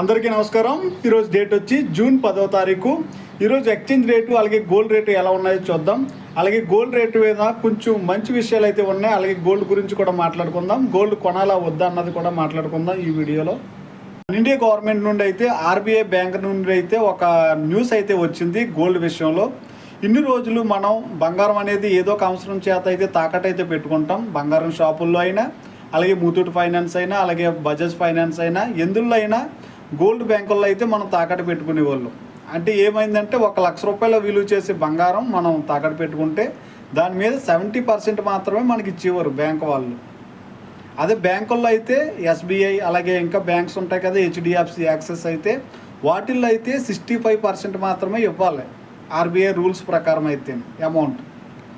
అందరికీ నమస్కారం. ఈరోజు డేట్ వచ్చి జూన్ పదో తారీఖు. ఈరోజు ఎక్స్చేంజ్ రేటు అలాగే గోల్డ్ రేటు ఎలా ఉన్నాయో చూద్దాం. అలాగే గోల్డ్ రేటు మీద కొంచెం మంచి విషయాలు అయితే ఉన్నాయి. అలాగే గోల్డ్ గురించి కూడా మాట్లాడుకుందాం. గోల్డ్ కొనాలా వద్దా అన్నది కూడా మాట్లాడుకుందాం ఈ వీడియోలో. ఇండియా గవర్నమెంట్ నుండి అయితే ఆర్బీఐ బ్యాంక్ నుండి అయితే ఒక న్యూస్ అయితే వచ్చింది గోల్డ్ విషయంలో. ఇన్ని రోజులు మనం బంగారం అనేది ఏదో ఒక అవసరం చేత అయితే తాకట్టు అయితే పెట్టుకుంటాం. బంగారం షాపుల్లో అయినా అలాగే ముతూట్ ఫైనాన్స్ అయినా అలాగే బజాజ్ ఫైనాన్స్ అయినా ఎందులో అయినా గోల్డ్ బ్యాంకుల్లో అయితే మనం తాకట్టు పెట్టుకునే వాళ్ళం. అంటే ఏమైందంటే ఒక లక్ష రూపాయల విలువ చేసే బంగారం మనం తాకట్టు పెట్టుకుంటే దాని మీద సెవెంటీ పర్సెంట్ మాత్రమే మనకి ఇచ్చేవారు బ్యాంక్ వాళ్ళు. అదే బ్యాంకుల్లో అయితే ఎస్బీఐ అలాగే ఇంకా బ్యాంక్స్ ఉంటాయి కదా హెచ్డిఎఫ్సి యాక్సెస్ అయితే వాటిల్లో అయితే సిక్స్టీ ఫైవ్ పర్సెంట్ మాత్రమే ఇవ్వాలి. ఆర్బీఐ రూల్స్ ప్రకారం అయితే అమౌంట్.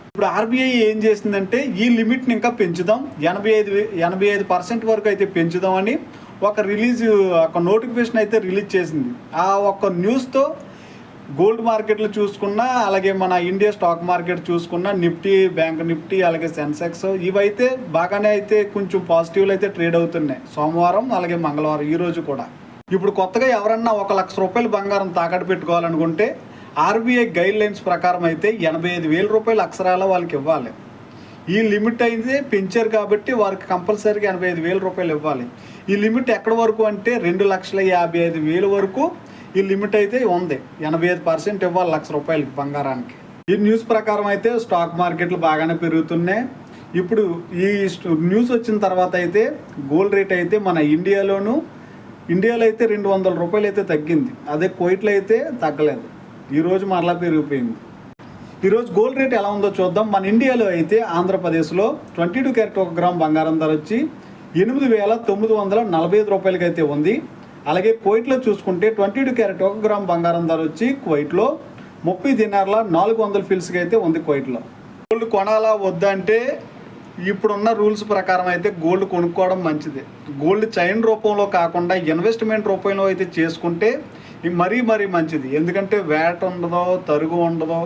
ఇప్పుడు ఆర్బీఐ ఏం చేసిందంటే ఈ లిమిట్ని ఇంకా పెంచుదాం. ఎనభై ఐదు ఎనభై ఐదు పర్సెంట్ వరకు అయితే పెంచుదామని ఒక రిలీజ్ ఒక నోటిఫికేషన్ అయితే రిలీజ్ చేసింది. ఆ ఒక్క న్యూస్తో గోల్డ్ మార్కెట్లు చూసుకున్నా అలాగే మన ఇండియా స్టాక్ మార్కెట్ చూసుకున్నా నిఫ్టీ బ్యాంక్ నిఫ్టీ అలాగే సెన్సెక్స్ ఇవైతే బాగానే అయితే కొంచెం పాజిటివ్లు అయితే ట్రేడ్ అవుతున్నాయి. సోమవారం అలాగే మంగళవారం ఈరోజు కూడా. ఇప్పుడు కొత్తగా ఎవరన్నా ఒక లక్ష రూపాయలు బంగారం తాకట్టు పెట్టుకోవాలనుకుంటే ఆర్బీఐ గైడ్ లైన్స్ ప్రకారం అయితే ఎనభై ఐదు వేల రూపాయల అక్షరాల వాళ్ళకి ఇవ్వాలి. ఈ లిమిట్ అయితే పెంచారు కాబట్టి వారికి కంపల్సరీగా ఎనభై ఐదు వేల రూపాయలు ఇవ్వాలి. ఈ లిమిట్ ఎక్కడి వరకు అంటే రెండు లక్షల యాభై ఐదు వేల వరకు ఈ లిమిట్ అయితే ఉంది. ఎనభై ఐదు పర్సెంట్ ఇవ్వాలి లక్ష రూపాయలకి బంగారానికి. ఈ న్యూస్ ప్రకారం అయితే స్టాక్ మార్కెట్లు బాగానే పెరుగుతున్నాయి. ఇప్పుడు ఈ న్యూస్ వచ్చిన తర్వాత అయితే గోల్డ్ రేట్ అయితే మన ఇండియాలోను ఇండియాలో అయితే రెండు వందల రూపాయలు అయితే తగ్గింది. అదే కోయిట్లో అయితే తగ్గలేదు. ఈరోజు మరలా పెరిగిపోయింది. ఈరోజు గోల్డ్ రేట్ ఎలా ఉందో చూద్దాం. మన ఇండియాలో అయితే ఆంధ్రప్రదేశ్లో ట్వంటీ టూ క్యారెట్ ఒక గ్రామ్ బంగారం ధర వచ్చి ఎనిమిది వేల తొమ్మిది వందల నలభై ఐదు రూపాయలకి అయితే ఉంది. అలాగే కువైట్లో చూసుకుంటే ట్వంటీ టూ క్యారెట్ ఒక గ్రామ్ బంగారం ధర వచ్చి కువైట్లో ముప్పై దినార్ల నాలుగు వందల ఫిల్స్కి అయితే ఉంది కువైట్లో గోల్డ్ కొనాలా వద్దంటే అంటే ఇప్పుడున్న రూల్స్ ప్రకారం అయితే గోల్డ్ కొనుక్కోవడం మంచిది. గోల్డ్ చైన్ రూపంలో కాకుండా ఇన్వెస్ట్మెంట్ రూపంలో అయితే చేసుకుంటే ఇది మరీ మరీ మంచిది. ఎందుకంటే వ్యాట్ ఉండదో తరుగు ఉండదో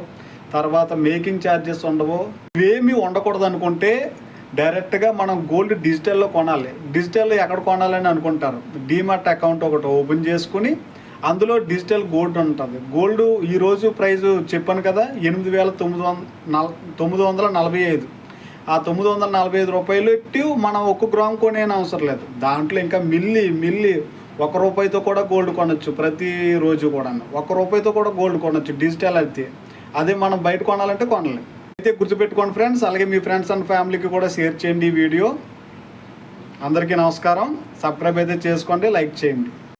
తర్వాత మేకింగ్ ఛార్జెస్ ఉండవు ఇవేమీ ఉండకూడదు అనుకుంటే డైరెక్ట్గా మనం గోల్డ్ డిజిటల్లో కొనాలి. డిజిటల్లో ఎక్కడ కొనాలని అనుకుంటారు? డీమార్ట్ అకౌంట్ ఒకటి ఓపెన్ చేసుకుని అందులో డిజిటల్ గోల్డ్ ఉంటుంది. గోల్డ్ ఈరోజు ప్రైస్ చెప్పాను కదా ఎనిమిది వేల తొమ్మిది వంద నల్ తొమ్మిది వందల నలభై ఐదు. ఆ తొమ్మిది వందల నలభై ఐదు రూపాయలు ఎట్టి మనం ఒక్క గ్రామ్ కొనే అవసరం లేదు. దాంట్లో ఇంకా మిల్లి మిల్లి ఒక రూపాయితో కూడా గోల్డ్ కొనొచ్చు ప్రతిరోజు కూడా ఒక రూపాయితో కూడా గోల్డ్ కొనొచ్చు డిజిటల్ అయితే. అదే మనం బయట కొనాలంటే కొనలేం. అయితే గుర్తుపెట్టుకోండి ఫ్రెండ్స్ అలాగే మీ ఫ్రెండ్స్ అండ్ ఫ్యామిలీకి కూడా షేర్ చేయండి ఈ వీడియో. అందరికీ నమస్కారం. సబ్స్క్రైబ్ అయితే చేసుకోండి లైక్ చేయండి.